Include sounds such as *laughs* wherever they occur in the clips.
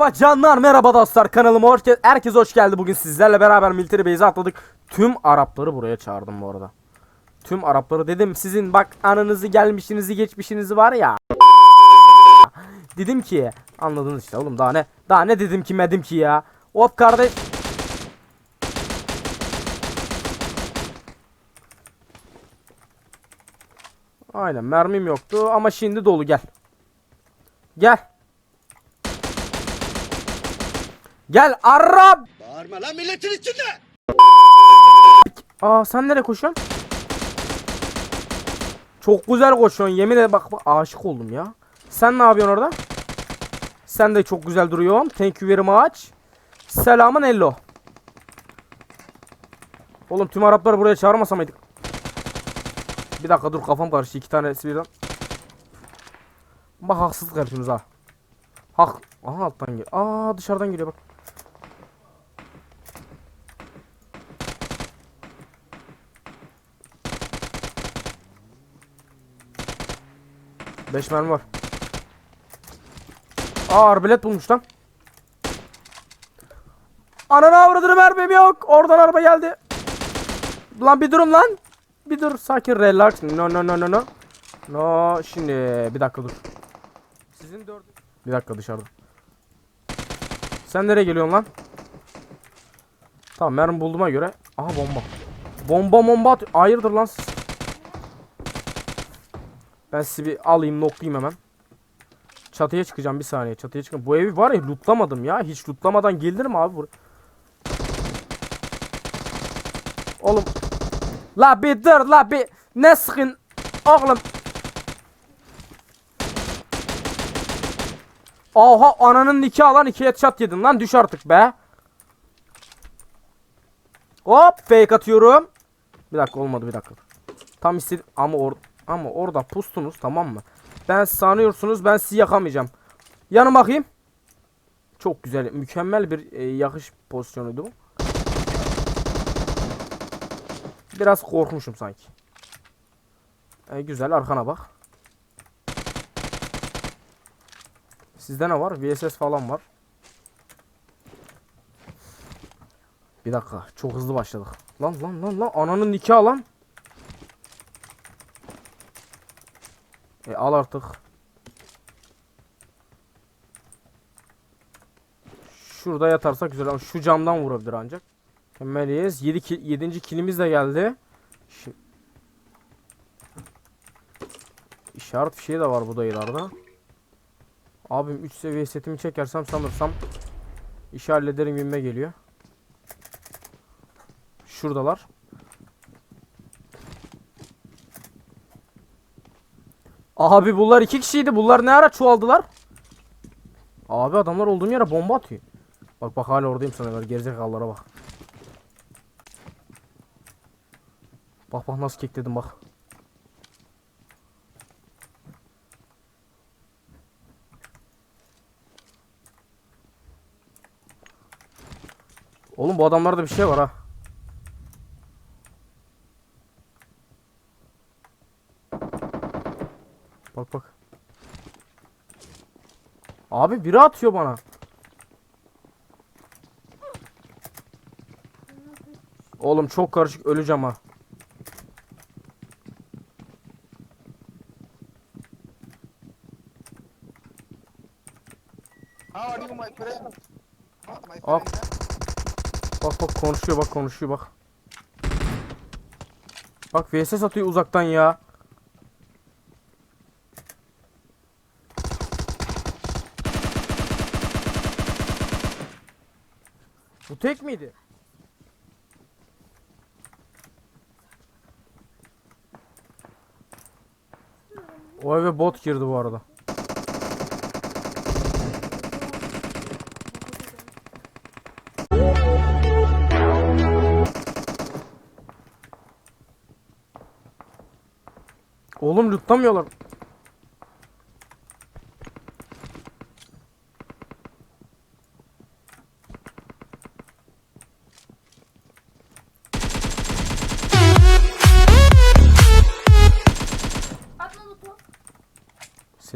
Merhaba canlar, merhaba dostlar. Kanalıma hoş Herkes hoş geldi. Bugün sizlerle beraber Military Base'e atladık. Tüm Arapları buraya çağırdım bu arada. Tüm Arapları dedim sizin bak anınızı gelmişinizi geçmişinizi var ya. Dedim ki anladınız işte oğlum daha ne daha ne dedim ki medim ki ya. Hop kardeş. Aynen mermim yoktu ama şimdi dolu gel. Gel. Gel Arap. Bağırma lan milletin içinde. Aa sen nereye koşuyorsun? Çok güzel koşuyorsun yemin ederim bak, bak aşık oldum ya. Sen ne yapıyorsun orada? Sen de çok güzel duruyorsun. Thank you very much. Selamın hello. Oğlum tüm Arapları buraya çağırmasa mıydık? Bir dakika dur kafam karıştı iki tanesi birden. Bak haksızlık ha. Hak. Aha alttan geliyor. Aa dışarıdan geliyor bak. Beş mermi var. Aa arbelet bulmuş lan. Ananı avradını mermim yok. Oradan araba geldi. Lan bir durun lan. Bir dur sakin relax. No no no no no. No şimdi bir dakika dur. Sizin dördü. Bir dakika dışarıda. Sen nereye geliyorsun lan? Tamam mermi bulduğuma göre. Aha bomba. Bomba bomba at. Hayırdır lan siz? Ben sizi bir alayım noklayayım hemen. Çatıya çıkacağım bir saniye. Çatıya çıkacağım. Bu evi var ya lootlamadım ya. Hiç lootlamadan gelir mi abi buraya? Oğlum. La bir dur la bir. Ne sıkın. Oğlum. Oha ananın nikahı lan iki headshot yedin lan düş artık be. Hop fake atıyorum. Bir dakika olmadı bir dakika. Tam istedim ama or ama orada pustunuz tamam mı? Ben sanıyorsunuz ben sizi yakamayacağım. Yanım bakayım. Çok güzel mükemmel bir e, yakış pozisyonuydu. Biraz korkmuşum sanki. E, güzel arkana bak. Sizde ne var? VSS falan var. Bir dakika. Çok hızlı başladık. Lan lan lan lan. Ananın nikahı lan. E al artık. Şurada yatarsak güzel ama şu camdan vurabilir ancak. Mükemmeliyiz. 7 ki 7. kilimiz de geldi. Şimdi... İşaret fişeği de var bu dayılarda. Abim 3 seviye setimi çekersem sanırsam işi hallederim gibime geliyor. Şuradalar. Abi bunlar iki kişiydi. Bunlar ne ara çoğaldılar? Abi adamlar olduğum yere bomba atıyor. Bak bak hala oradayım sana ver gerizekalılara bak. Bak bak nasıl kekledim bak. Oğlum bu adamlarda bir şey var ha. Bak bak. Abi biri atıyor bana. Oğlum çok karışık öleceğim ha. Friend, Bak bak konuşuyor bak konuşuyor bak. Bak VSS atıyor uzaktan ya. Tek miydi? O eve bot girdi bu arada. Oğlum lootlamıyorlar.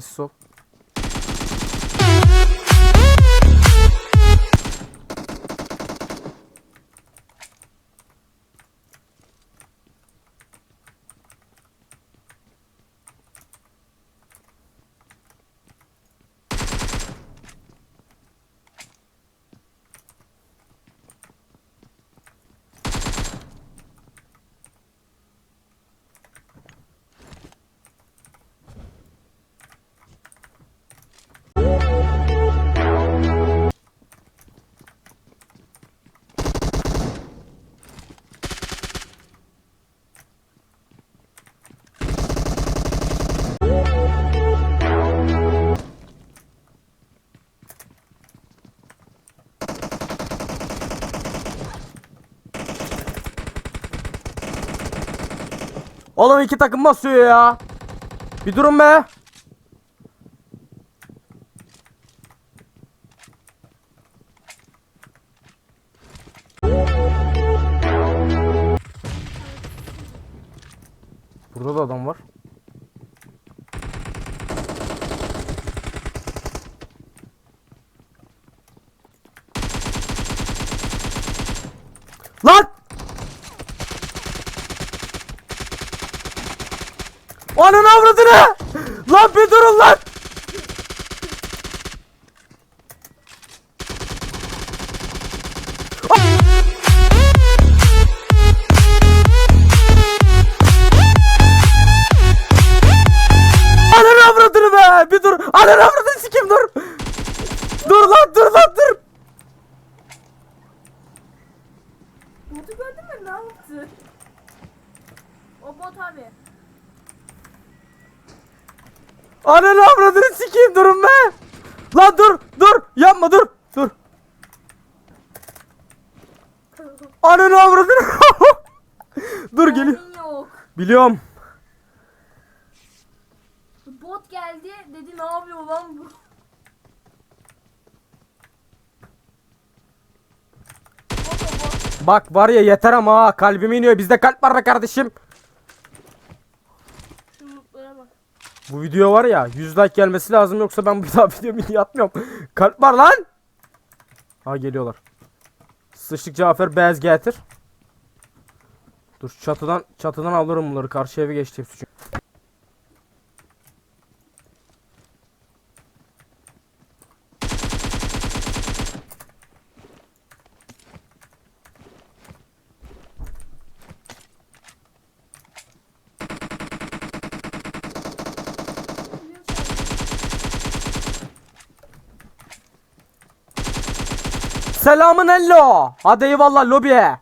So. Oğlum iki takım basıyor ya. Bir durun be. Burada da adam var. Lan! Ananı avradını! Lan bir durun lan! Ananı avradını be! Bir dur! Ananı avradını sikim dur! Dur lan dur lan dur! Botu gördün mü? Ne yaptı? O bot abi. Ananı avradını sikeyim durun be! Lan dur dur yapma dur dur. Ananı avradını. *laughs* dur geliyor. Yok. Biliyorum. Bot geldi dedi ne yapıyor lan bu? Bak var ya yeter ama ha kalbime iniyor. Bizde kalp var be kardeşim. Şu lootlara bak. Bu video var ya 100 like gelmesi lazım yoksa ben *laughs* bir daha videomu yapmıyorum. Kalp var lan. Ha geliyorlar. Sıçtık Cafer beyaz getir. Dur çatıdan çatıdan alırım bunları. Karşı eve geçti hepsi Selamın hello. Hadi eyvallah lobiye.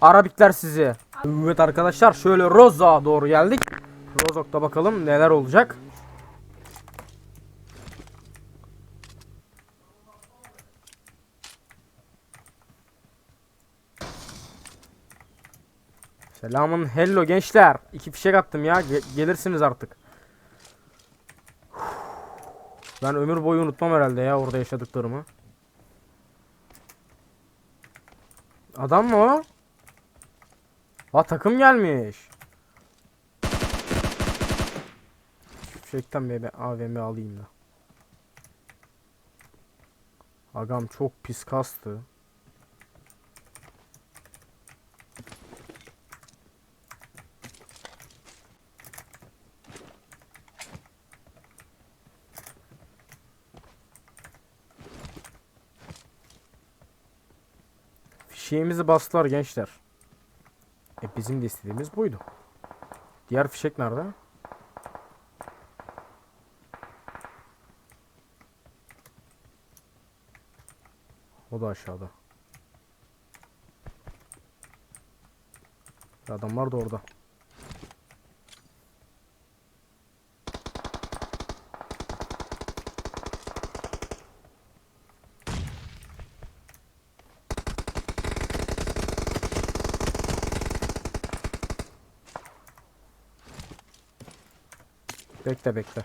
Arabikler sizi. Evet arkadaşlar şöyle Roza doğru geldik. Rozok'ta bakalım neler olacak. Selamın hello gençler. İki fişek attım ya. Ge- gelirsiniz artık. Ben ömür boyu unutmam herhalde ya orada yaşadıklarımı. Adam mı o? Ha takım gelmiş. Fişekten bir AVM alayım da. Agam çok pis kastı. Fişeğimizi bastılar gençler. E bizim de istediğimiz buydu. Diğer fişek nerede? O da aşağıda. Adamlar da orada. Bekle bekle.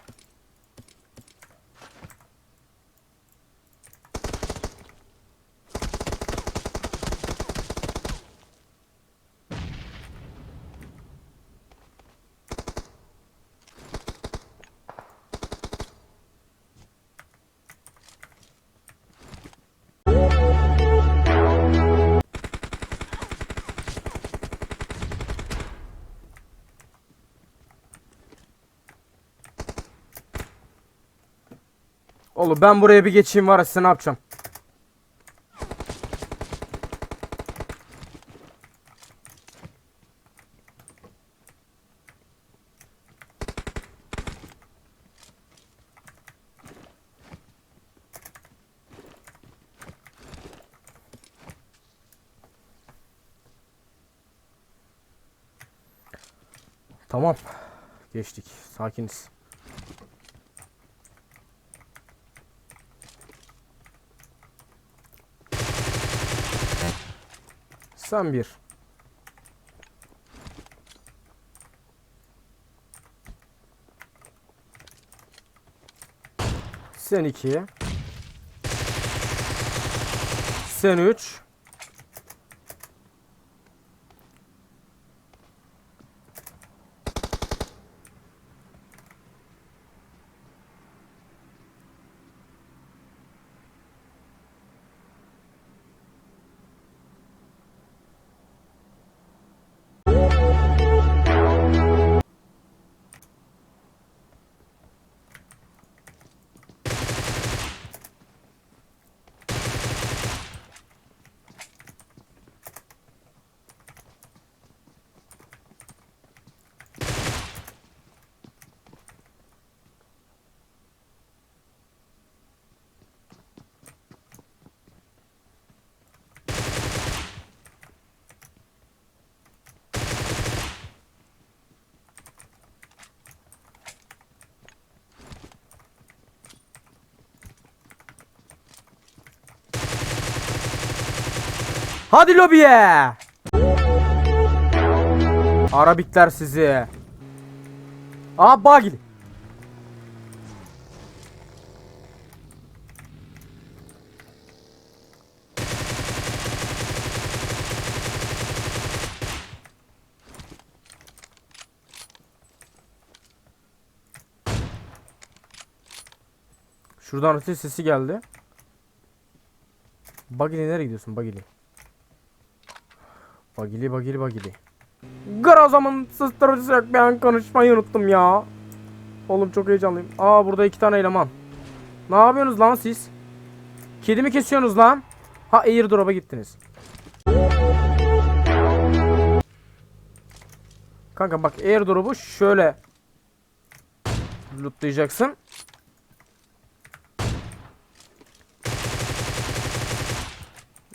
Oğlum ben buraya bir geçeyim var ya size ne yapacağım? Tamam. Geçtik. Sakiniz. 81. Sen 2. Sen 3. Hadi lobiye. Arabikler sizi. Aa bagil. Şuradan ateş sesi geldi. Bagili nereye gidiyorsun Bagili? Bagili bagili bagili. Garazamın sustırıcısı yok ben konuşmayı unuttum ya. Oğlum çok heyecanlıyım. Aa burada iki tane eleman. Ne yapıyorsunuz lan siz? Kedi mi kesiyorsunuz lan? Ha airdrop'a gittiniz. Kanka bak airdrop'u şöyle lootlayacaksın.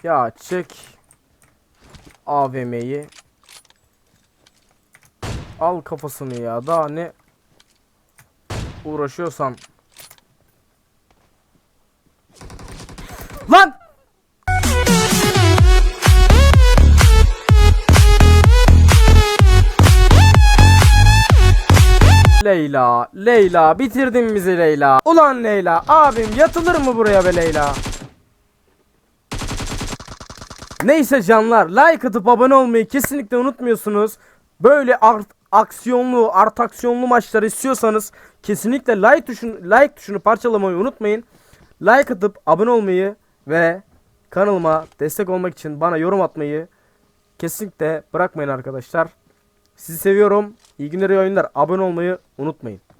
Ya çek AVM'yi. Al kafasını ya. Daha ne uğraşıyorsan. Lan! Leyla, Leyla bitirdin bizi Leyla. Ulan Leyla, abim yatılır mı buraya be Leyla? Neyse canlar like atıp abone olmayı kesinlikle unutmuyorsunuz. Böyle art, aksiyonlu, art aksiyonlu maçlar istiyorsanız kesinlikle like tuşunu, like tuşunu parçalamayı unutmayın. Like atıp abone olmayı ve kanalıma destek olmak için bana yorum atmayı kesinlikle bırakmayın arkadaşlar. Sizi seviyorum. İyi günler, iyi oyunlar. Abone olmayı unutmayın.